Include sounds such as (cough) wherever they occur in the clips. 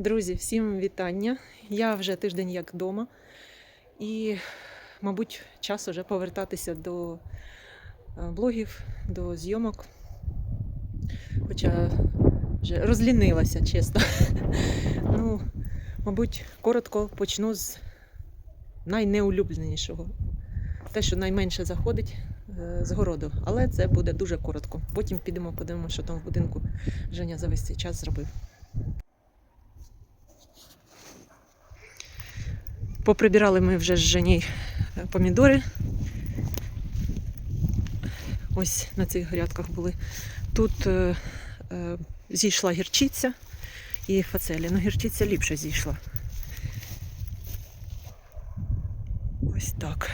Друзі, всім вітання. Я вже тиждень як вдома, і, мабуть, час вже повертатися до е, блогів, до зйомок. Хоча вже розлінилася, чесно. (laughs) Ну, мабуть, коротко почну з найнеулюбленішого. Те, що найменше заходить е, з городу. Але це буде дуже коротко. Потім підемо, подивимося, що там в будинку Женя за весь цей час зробив. Поприбирали ми вже з Жені е, помідори. Ось на цих грядках були. Тут е, е, зійшла гірчиця і фацелія. Ну, гірчиця ліпше зійшла. Ось так.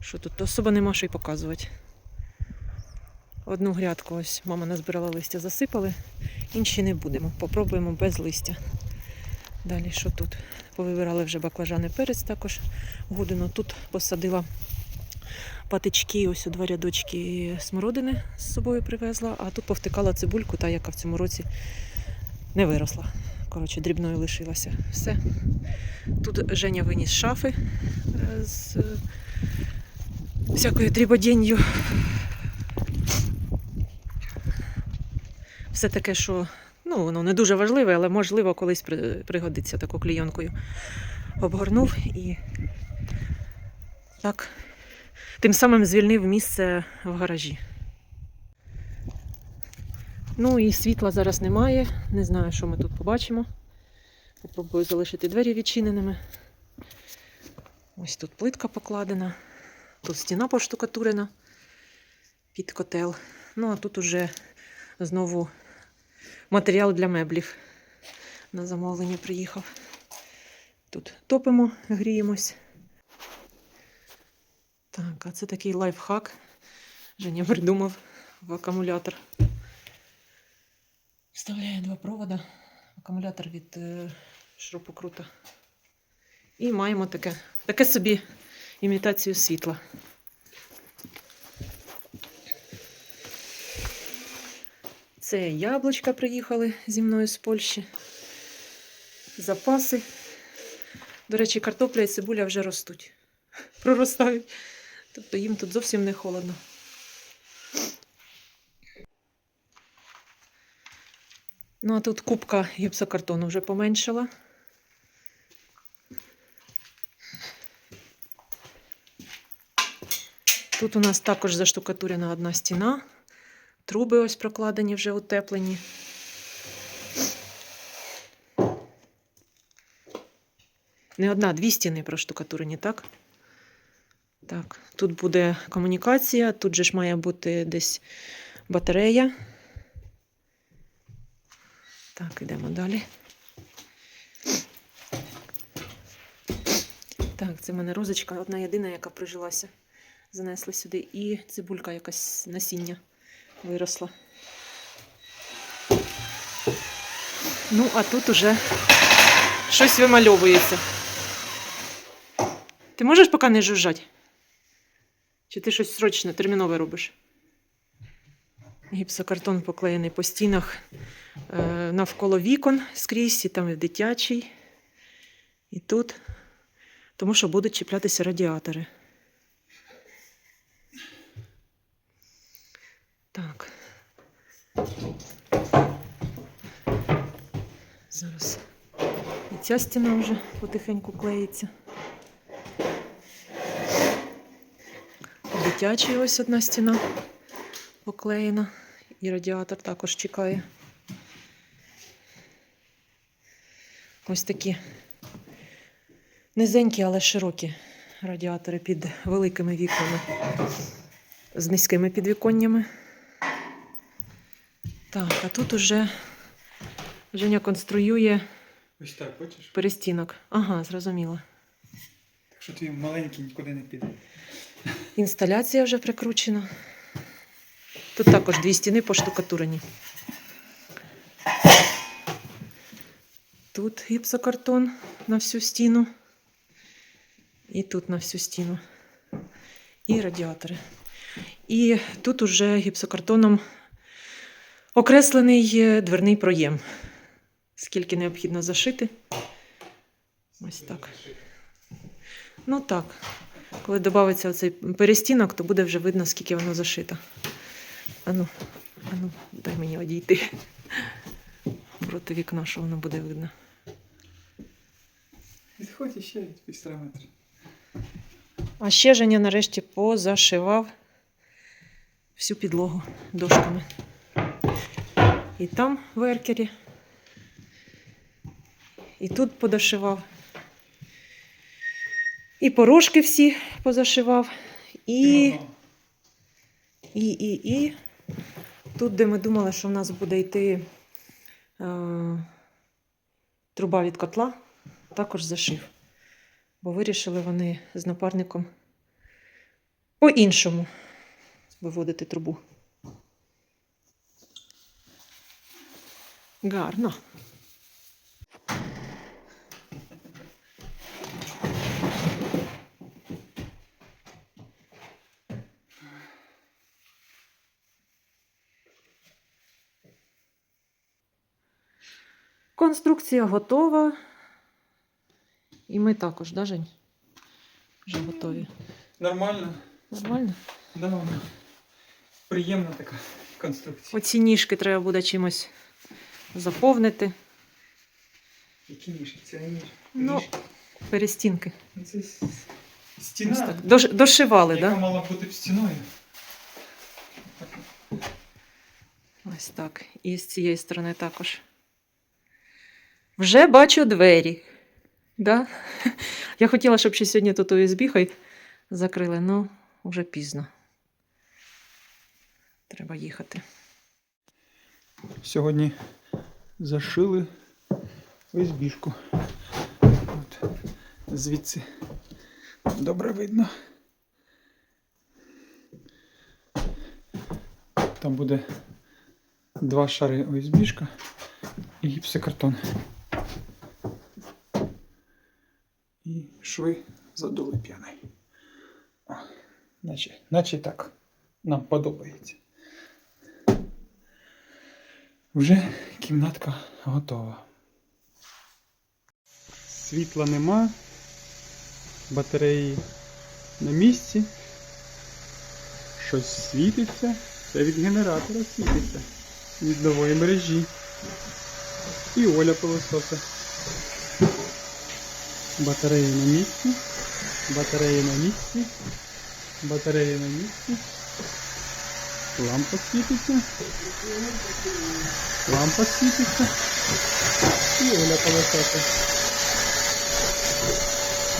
Що тут особо нема що й показувати. Одну грядку ось мама назбирала листя, засипали, інші не будемо. Попробуємо без листя. Далі що тут? Повибирали вже баклажани перець також годину. Тут посадила патички, ось у два рядочки смородини з собою привезла, а тут повтикала цибульку, та яка в цьому році не виросла. Коротше, дрібною лишилася. Все. Тут Женя виніс шафи е, з е, всякою дрібодінню. Все таке, що ну, воно не дуже важливе, але можливо колись пригодиться таку клійонкою. Обгорнув і так. Тим самим звільнив місце в гаражі. Ну і світла зараз немає. Не знаю, що ми тут побачимо. Попробую залишити двері відчиненими. Ось тут плитка покладена, тут стіна поштукатурена під котел. Ну а тут уже знову матеріал для меблів. На замовлення приїхав. Тут топимо, гріємось. Так, а це такий лайфхак. Женя придумав в акумулятор. Вставляє два провода, акумулятор від е, шурупокрута. І маємо таке, таке собі імітацію світла. Це яблучка приїхали зі мною з Польщі. Запаси. До речі, картопля і цибуля вже ростуть. (laughs) Проростають. Тобто їм тут зовсім не холодно. Ну, а тут кубка гіпсокартону вже поменшала. Тут у нас також заштукатурена одна стіна. Труби ось прокладені, вже утеплені. Не одна, дві стіни проштукатурені, так? Так, тут буде комунікація, тут же ж має бути десь батарея. Так, йдемо далі. Так, це в мене розочка, одна єдина, яка прижилася. Занесли сюди. І цибулька якась насіння виросла. Ну, а тут уже щось вимальовується. Ти можеш поки не жужжати? Чи ти щось срочне, термінове робиш? Гіпсокартон поклеєний по стінах е, навколо вікон скрізь, і там і в дитячій, і тут. Тому що будуть чіплятися радіатори. Так. Зараз і ця стіна вже потихеньку клеїться. Дитячий ось одна стіна поклеєна. І радіатор також чекає. Ось такі низенькі, але широкі радіатори під великими вікнами з низькими підвіконнями. Так, а тут уже Женя конструює Ось так, бачиш? перестінок. Ага, зрозуміло. Так що твій маленький нікуди не піде. Інсталяція вже прикручена. Тут також дві стіни поштукатурені. Тут гіпсокартон на всю стіну. І тут на всю стіну. І радіатори. І тут уже гіпсокартоном окреслений е, дверний проєм. скільки необхідно зашити. Ось так. Ну так. Коли додається оцей перестінок, то буде вже видно, скільки воно зашито. Ану, ану, дай мені одійти проти вікна, що воно буде видно. Відходь ще півтора метра. А ще Женя нарешті позашивав всю підлогу дошками. І там в еркері. І тут подошивав. І порожки всі позашивав. І, і, і, і. Тут, де ми думали, що в нас буде йти е, труба від котла, також зашив. Бо вирішили вони з напарником по-іншому виводити трубу. Гарно. Конструкція готова. І ми також, да, Жень? Вже готові. Нормально. Нормально? Да, приємна така конструкція. Оці ніжки треба буде чимось заповнити. Які ніжки? Це не ніжки. Ну, Перестінки. Ну, Це стіна, так. Дош- дошивали, яка так? Да? мала бути стіною. Ось так. І з цієї сторони також. Вже бачу двері. Да? (laughs) Я хотіла, щоб ще сьогодні тут USB хай закрили, але вже пізно. Треба їхати. Сьогодні зашили ОСБшку. От. Звідси добре видно. Там буде два шари ОСБшка і гіпсокартон. І шви задули п'яний. Наче, наче так нам подобається. Вже кімнатка готова. Світла нема, батареї на місці. Щось світиться. Це від генератора світиться. Від нової мережі. І Оля пилососа. Батареї на місці. Батареї на місці. Батареї на місці. Лампа світиться. Лампа світиться. І Оля пилососа.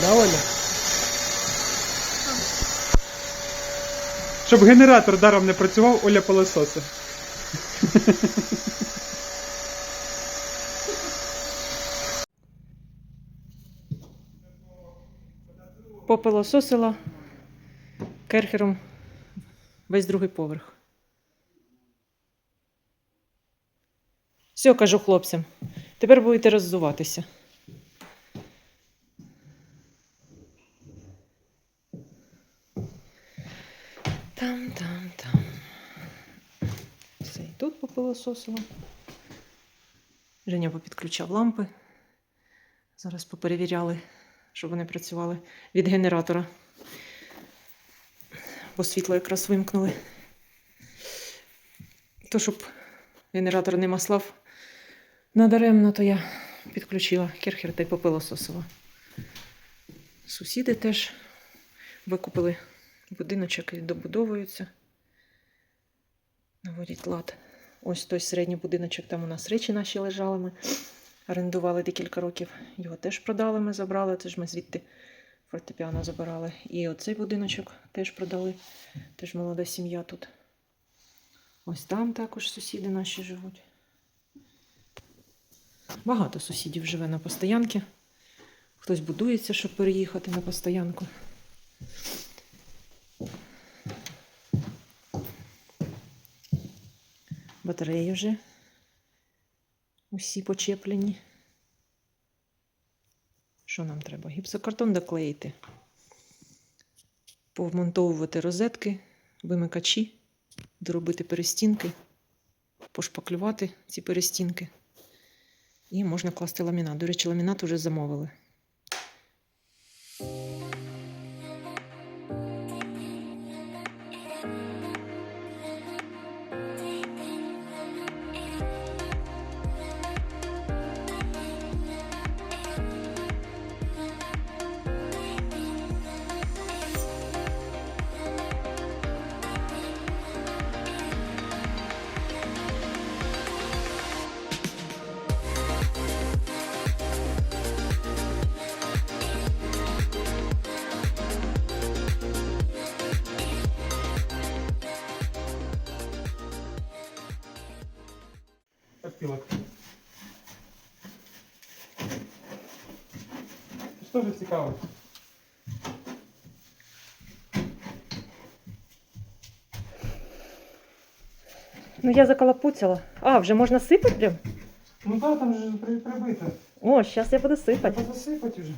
Да, Оля? Щоб генератор даром не працював, Оля пилососа. Попилососила керхером весь другий поверх. Все, кажу хлопцям. Тепер будете роззуватися. Там, там, там. Все, і тут попилососила. Женя попідключав лампи. Зараз поперевіряли, щоб вони працювали від генератора. Бо світло якраз вимкнули. То, щоб генератор не маслав надаремно, то я підключила керхер та й попилососила. Сусіди теж викупили будиночок і добудовуються. Наводять лад. Ось той середній будиночок, там у нас речі наші лежали. Ми орендували декілька років. Його теж продали, ми забрали. Це ж ми звідти фортепіано забирали. І оцей будиночок теж продали. Теж молода сім'я тут. Ось там також сусіди наші живуть. Багато сусідів живе на постоянці. Хтось будується, щоб переїхати на постоянку. Батареї вже усі почеплені. Що нам треба? Гіпсокартон доклеїти, повмонтовувати розетки, вимикачі, доробити перестінки, пошпаклювати ці перестінки. І можна класти ламінат. До речі, ламінат вже замовили. Ну я заколопуцяла. А, вже можна сипати прям? Ну так, там же при- прибито. О, зараз я буду сипати. Треба засипати вже.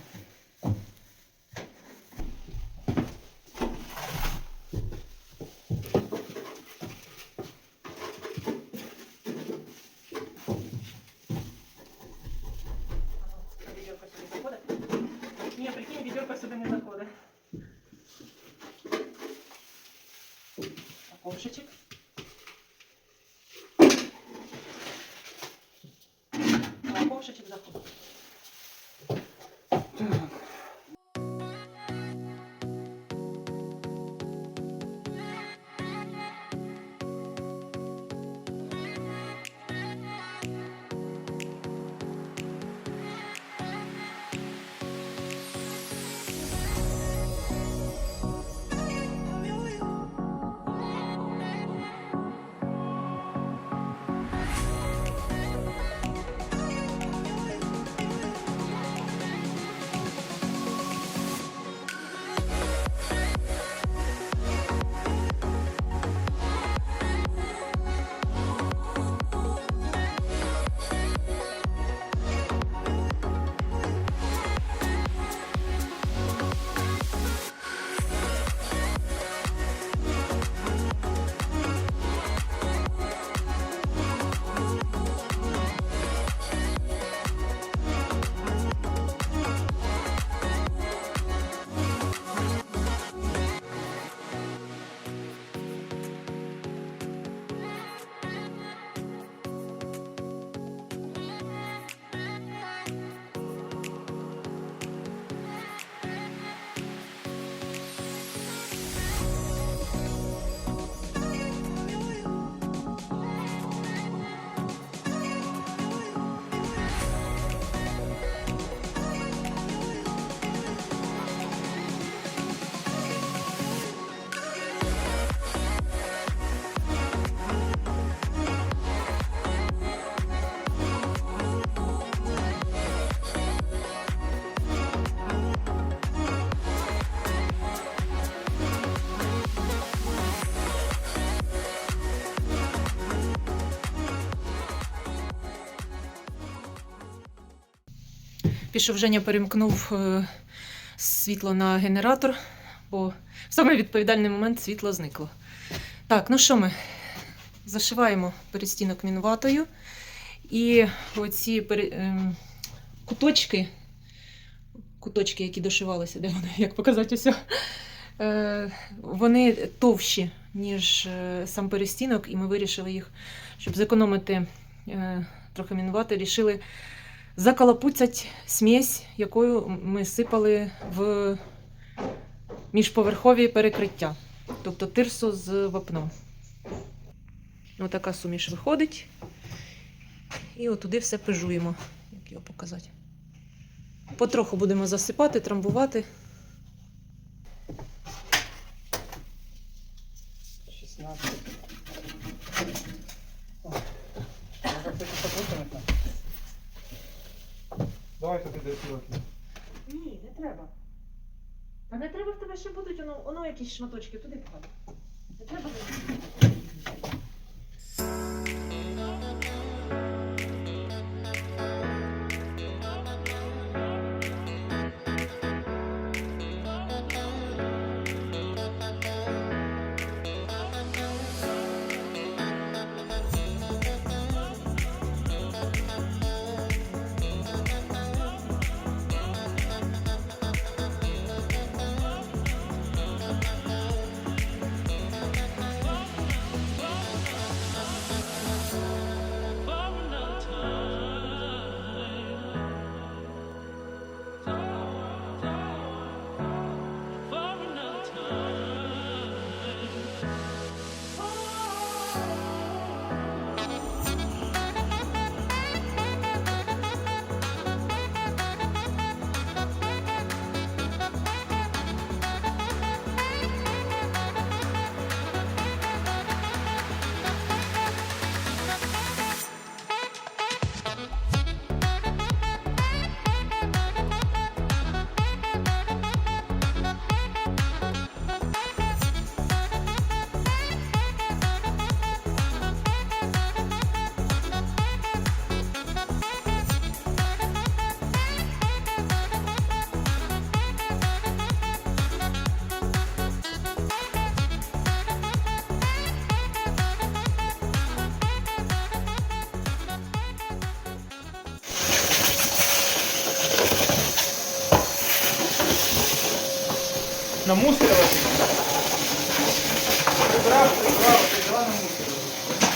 Пішов Женя перемкнув е, світло на генератор, бо в самий відповідальний момент світло зникло. Так, ну що ми? Зашиваємо перестінок мінватою. І оці пере- ем, куточки, куточки, які дошивалися, де вони, як показати ось, е, вони товщі, ніж е, сам перестінок, і ми вирішили їх, щоб зекономити трохи мінвати, рішили закалапуцять смесь, якою ми сипали в міжповерхові перекриття, тобто тирсу з вапном. Отака суміш виходить. І отуди все пижуємо, як його показати. Потроху будемо засипати, трамбувати. 16. О, Може хтось покрутити? Давай тобі до пілки. Ні, не треба. Та не треба в тебе ще будуть, воно, воно якісь шматочки туди вкладати. Не треба. Намусорила. Прибрав, прибрав, прибрав, намусорювати.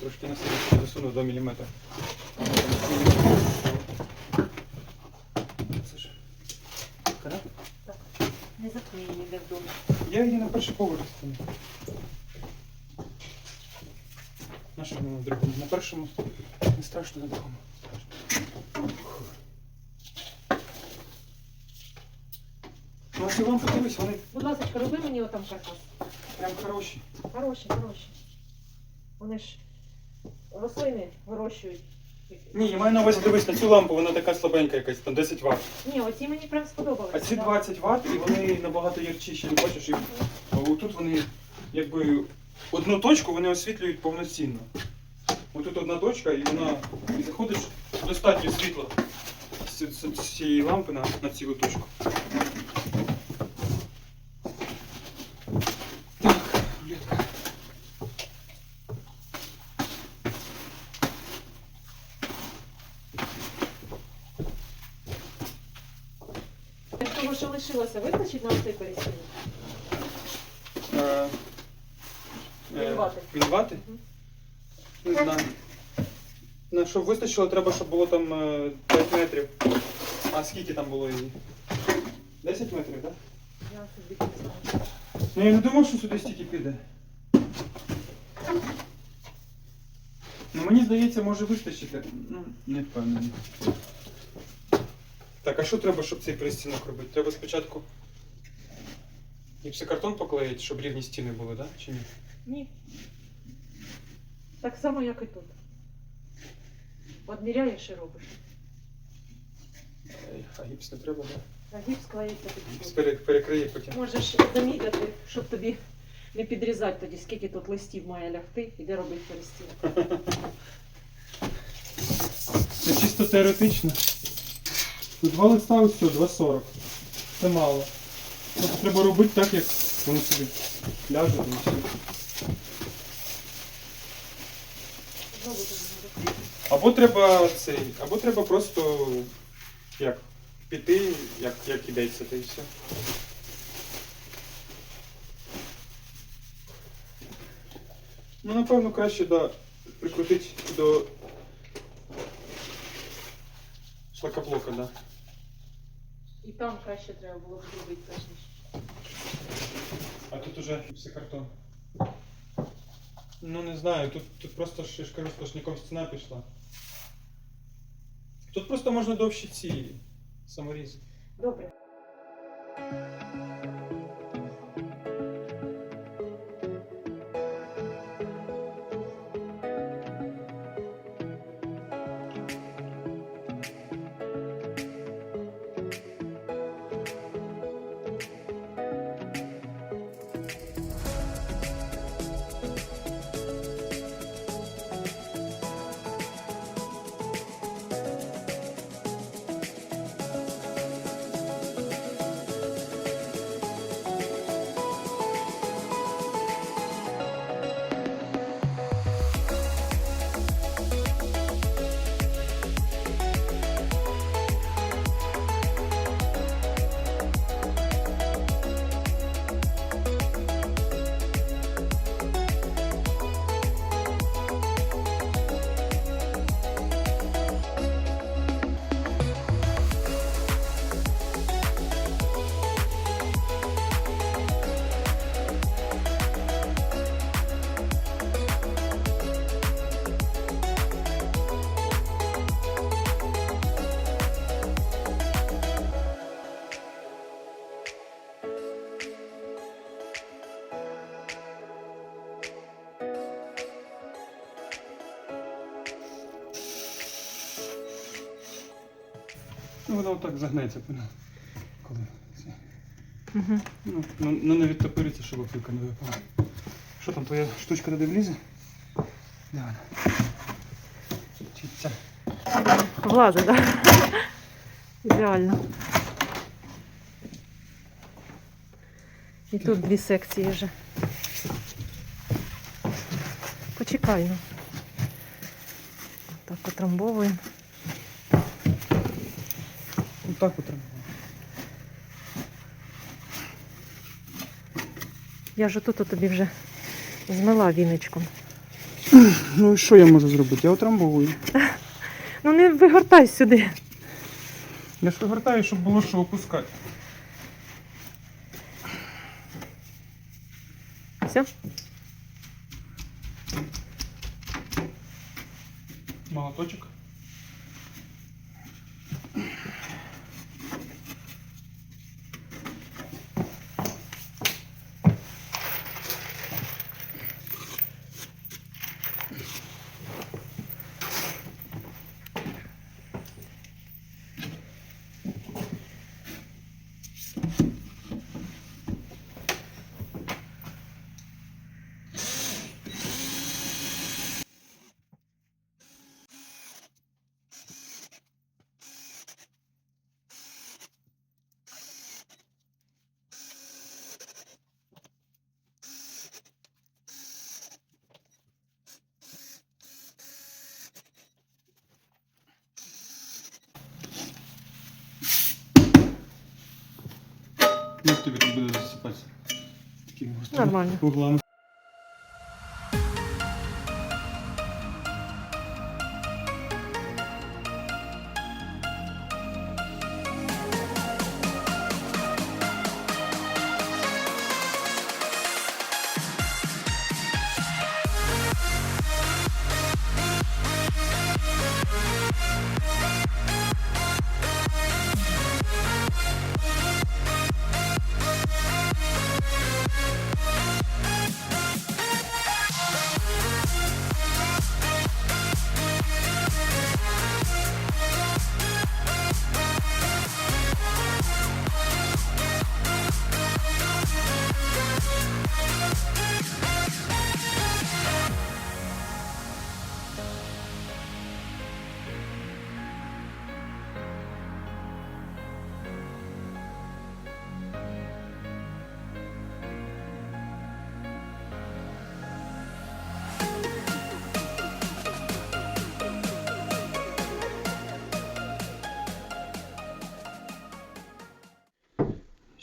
Трошки на себе засуну 2 мм. Це ж. Кара? Не запни її ніде вдома. Я її на перший поверх стану. На що на другому? Не страшно, на другому. Ну, а ці лампи вони Будь ласка, роби мені отам каркас. прям хороші. Хороші, хороші. Вони ж рослини вирощують. Ні, я маю на увазі дивись на цю лампу, вона така слабенька якась, там 10 Вт. Ні, оці мені прям сподобались. А ці Да. 20 Вт і вони набагато ярчіші, бачиш, і тут вони якби одну точку вони освітлюють повноцінно. Отут одна точка і вона і заходиш достатньо світла з, цієї лампи на, на цілу точку. Так, рулетка. Того, що лишилося, вистачить на цей перестіль? Е, е, Вінвати. Вінвати? Не знаю. На щоб вистачило, треба, щоб було там е, 5 метрів. А скільки там було її? 10 метрів, так? Я собі не знаю. Ну я не думав, що сюди стільки піде. Ну мені здається, може вистачити. Ну, не впевнений. Так, а що треба, щоб цей пристінок робити? Треба спочатку гіпсокартон поклеїти, щоб рівні стіни були, так? Да? Чи ні? Ні. Так само, як і тут. Одміряєш і робиш. А гіпс не треба, так? Да? А гіпс клеїться під Гіпс тут. пере- перекриє потім. Можеш замітити, щоб тобі не підрізати тоді, скільки тут листів має лягти, і де робити перестіл. Це чисто теоретично. Тут два листа ось все, 2,40. Це мало. Просто треба робити так, як воно собі ляже. і все. Знову тут надо. Або треба цей, або треба просто як піти, як, як ідеться, та і все. Ну, напевно, краще да, прикрутити до шлакоблока, да. І там краще треба було б зробити ніж. А тут уже все картон. Ну не знаю, тут, тут просто ж, я ж кажу, сплошняком стіна пішла. Тут просто можна довші ці саморізи. Добре. Ну воно так загнеться, коли це. Угу. Ну, ну, ну не відтопириться, щоб опилка не випала. Що там, твоя штучка туди влізе? Давай. Вчиться. Влазить, так? Ідеально. І тут дві секції вже. Почекай. правильно. Так отрамбовуємо. Отак от треба. Я ж отут тобі вже змила віничком. (clears throat) Ну і що я можу зробити? Я отрамбовую. (laughs) Ну не вигортай сюди. Я ж вигортаю, щоб було що опускати. Все? Молоточок. Як тобі тут буде засипатися? Такими Нормально. углами.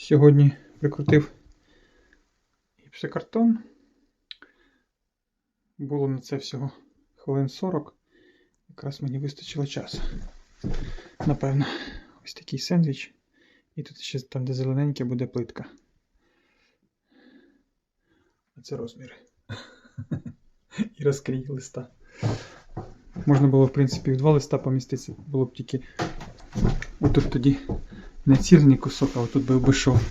Сьогодні прикрутив гіпсокартон. Було на це всього хвилин 40. Якраз мені вистачило часу. Напевно, ось такий сендвіч. І тут ще там, де зелененьке, буде плитка. А це розміри. І розкрій листа. Можна було, в принципі, в два листа поміститися. Було б тільки отут тоді не цільний кусок, а отут би обійшов.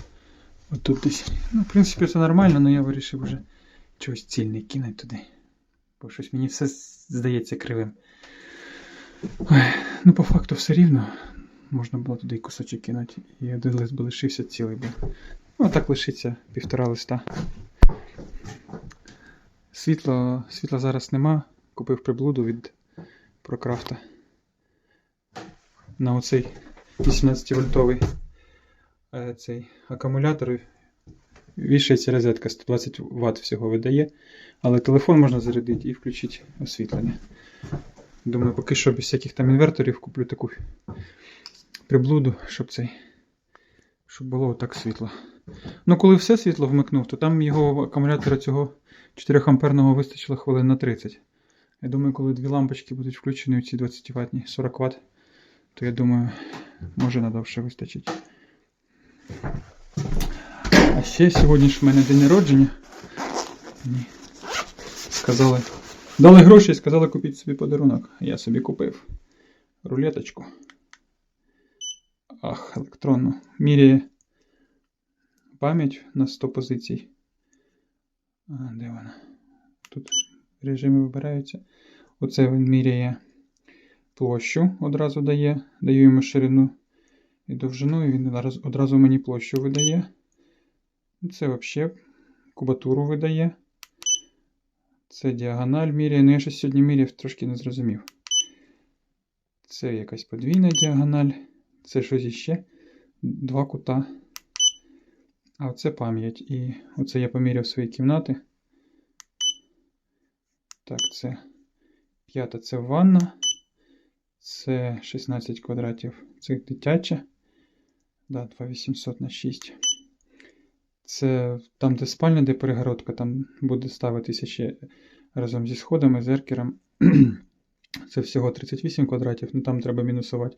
Отут десь. Ну, в принципі, це нормально, але я вирішив вже чогось цільний кинути туди. Бо щось мені все здається кривим. Ой, ну, по факту, все рівно. Можна було туди і кусочок кинути. І один лист би лишився цілий був. Ну, так лишиться півтора листа. Світла, світла зараз нема. Купив приблуду від Прокрафта. На оцей 18-вольтовий е, цей акумулятор. Вішається розетка 120 Вт всього видає. Але телефон можна зарядити і включити освітлення. Думаю, поки що без всяких там інверторів куплю таку приблуду, щоб цей. Щоб було так світло. Ну, коли все світло вмикнув, то там його акумулятора цього 4 амперного вистачило хвилин на 30. Я думаю, коли дві лампочки будуть включені, ці 20 ватні 40 Вт, то я думаю, може надовше вистачить. А ще сьогодні ж в мене день народження. Мені сказали. Дали гроші і сказали купити собі подарунок. Я собі купив рулеточку. Ах, електронну. Міряє пам'ять на 100 позицій. А, де вона? Тут режими вибираються. Оце він міряє площу, одразу дає. Даю йому ширину і довжину, і він одразу- мені площу видає. Це взагалі кубатуру видає. Це діагональ міряє. Ну, я щось сьогодні міряв, трошки не зрозумів. Це якась подвійна діагональ. Це щось іще. Два кута. А оце пам'ять. І оце я поміряв свої кімнати. Так, це п'ята це ванна. Це 16 квадратів. Це дитяча. Да, 2800 на 6. Це там, де спальня, де перегородка, там буде ставитися ще разом зі сходами, з еркером. (clears throat) Це всього 38 квадратів, ну там треба мінусувати.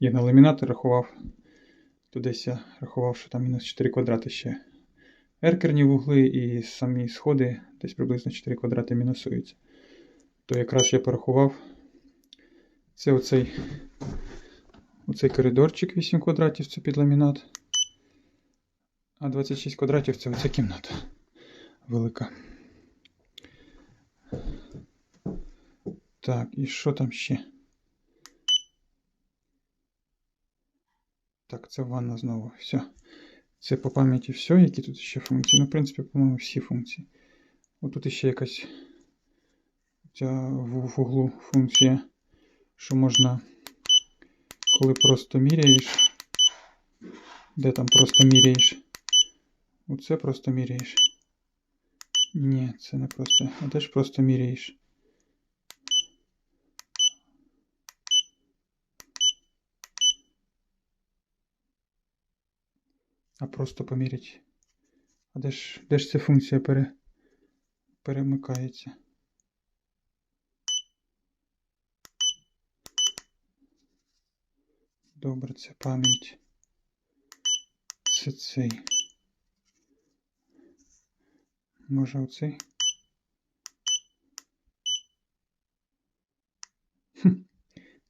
Я на ламінати рахував. То рахував, що там мінус 4 квадрати ще. Еркерні вугли і самі сходи десь приблизно 4 квадрати мінусуються. То якраз я порахував. Це оцей, оцей коридорчик 8 квадратів, це під ламінат. А 26 квадратів це оця кімната велика. Так, і що там ще? Так, це ванна знову. Все. Це по пам'яті все, які тут ще функції. Ну, в принципі, по-моєму, всі функції. От тут ще якась ця в углу функція, що можна, коли просто міряєш. Де там просто міряєш? Оце просто міряєш. Ні, це не просто. А де ж просто міряєш? А просто поміряти. А де ж, де ж ця функція пере, перемикається? Добре, це пам'ять. Це цей. Може оцей?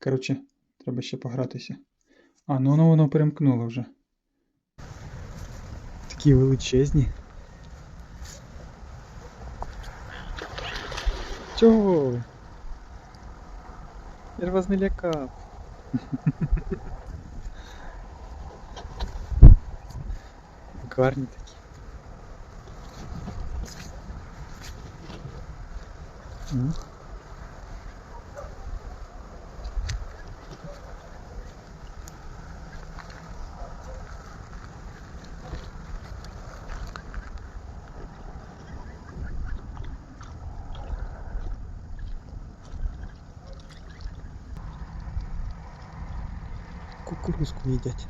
Коротше, треба ще погратися. А, ну воно воно перемкнуло вже. Такі величезні. Чого? Я вас не лякав. Гарні такі. М. Їдять.